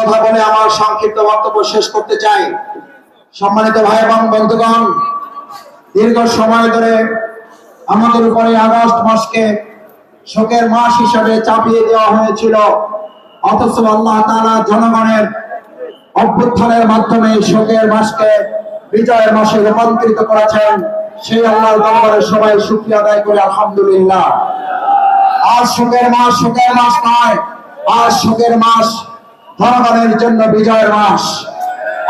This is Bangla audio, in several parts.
কথা বলে আমার সংক্ষিপ্ত বক্তব্য শেষ করতে চাই। সম্মানিত ভাই এবং বন্ধুগণ, দীর্ঘ সময় ধরে আমাদের উপরে আগস্ট মাসকে শোকের মাস হিসাবে চাপিয়ে দেওয়া হয়েছিল। অথচ আল্লাহ তাআলা জনগণের অভ্যুত্থানের মাধ্যমে শোকের মাসকে বিজয়ের মাসে রূপান্তরিত করেছেন, সেই আল্লাহর দরবারে সবাই শুকরিয়া আদায় করে, আলহামদুলিল্লাহ। আজ শোকের মাস শোকের মাস নয় আজ শোকের মাস জনগণের জন্য বিজয়ের মাস।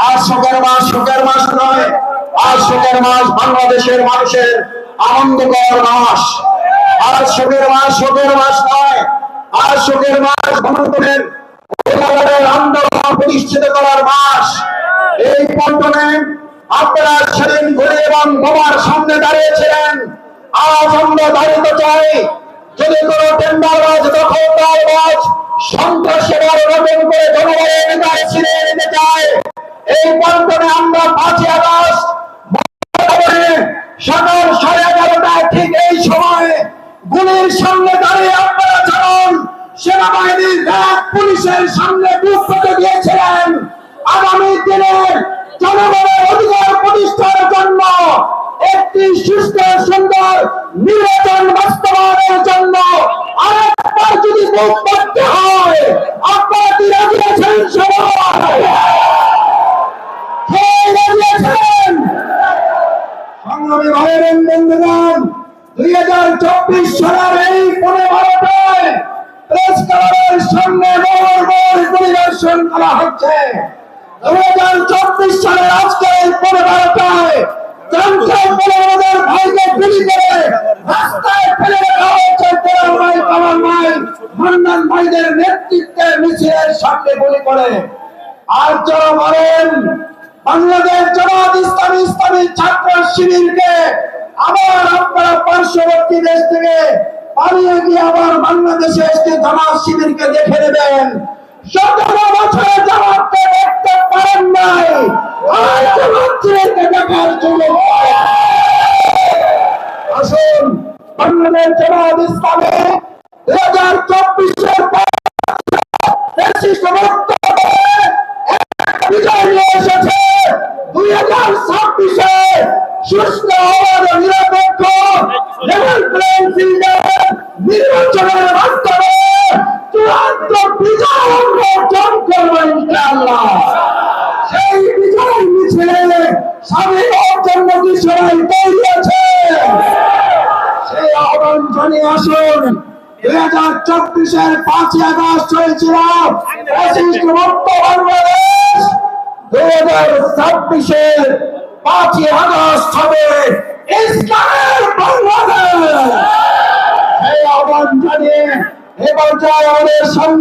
আজ শোকের মাস শোকের মাস নয়, আর শোকের মাস বাংলাদেশের মানুষের আনন্দকর মাস। আর শোকের মাস শোকের মাস নয় আজ শোকের মাস গণতন্ত্রের আন্দোলন প্রতিষ্ঠিত করার মাস। এই পল্টনে আপনারা সেদিন ঘুরে এবং বোমার সামনে দাঁড়িয়েছিলেন। আজ আমরা দাঁড়িয়ে চাই যদি কোন টেন্ডারবাজ দখলদারবাজ সন্ত্রাসের নতুন করে জনগণের হৃদয় ছিঁড়ে নিতে চায়। এই পল্টনে আমরা পাঁচই আগস্ট সকাল সাড়ে এগারোটায় ঠিক এই সময় গুলির সামনে দাঁড়িয়ে আপনারা জানান, সেনাবাহিনীর পুলিশের সামনে বুক দিয়েছিলেন। আগামী দিনে জনগণের অধিকার প্রতিষ্ঠার জন্য একটি সুস্থ, সুন্দর, নির্বাচন বাস্তবায়নের বুক করতে হয়। আপনারা কি রাজি আছেন সবাই? রাজি আছেন? সংগ্রামী ভাইয়ের বন্ধুগণ, দুই হাজার চব্বিশ সালের এই মোড় মোড় পরিদর্শন করা হচ্ছে। দুই হাজার চব্বিশ সালের আজকে এই সামনে গুলি করে, আর যারা বলেন বাংলাদেশ জামাত ইসলামী ইসলামী ছাত্র শিবিরকে আবার আপনারা পার্শ্ববর্তী দেশ থেকে পালিয়ে গিয়ে আবার বাংলাদেশে এসে জামাত শিবিরকে দেখে নেবেন। সতেরো বছরে জামাতকে দেখতে পারেন নাই। আর জামাত সুস্থ ও নিরপেক্ষ লেভেল প্লেইং ফিল্ডে নির্বাচনের মাধ্যমে চূড়ান্ত বিজয় অর্জন করব ইনশাআল্লাহ। সেই বিজয় মিছিলে সামনে জন্য কি সবাই তৈরি আছে। সেই আহ্বান জানিয়ে আসুন। দুই হাজার চব্বিশের পাঁচই আগস্ট হয়েছিল পঁচিশ মুক্ত বাংলাদেশ। দুই হাজার ছাব্বিশের পাঁচই আগস্ট হবে। ইসলামের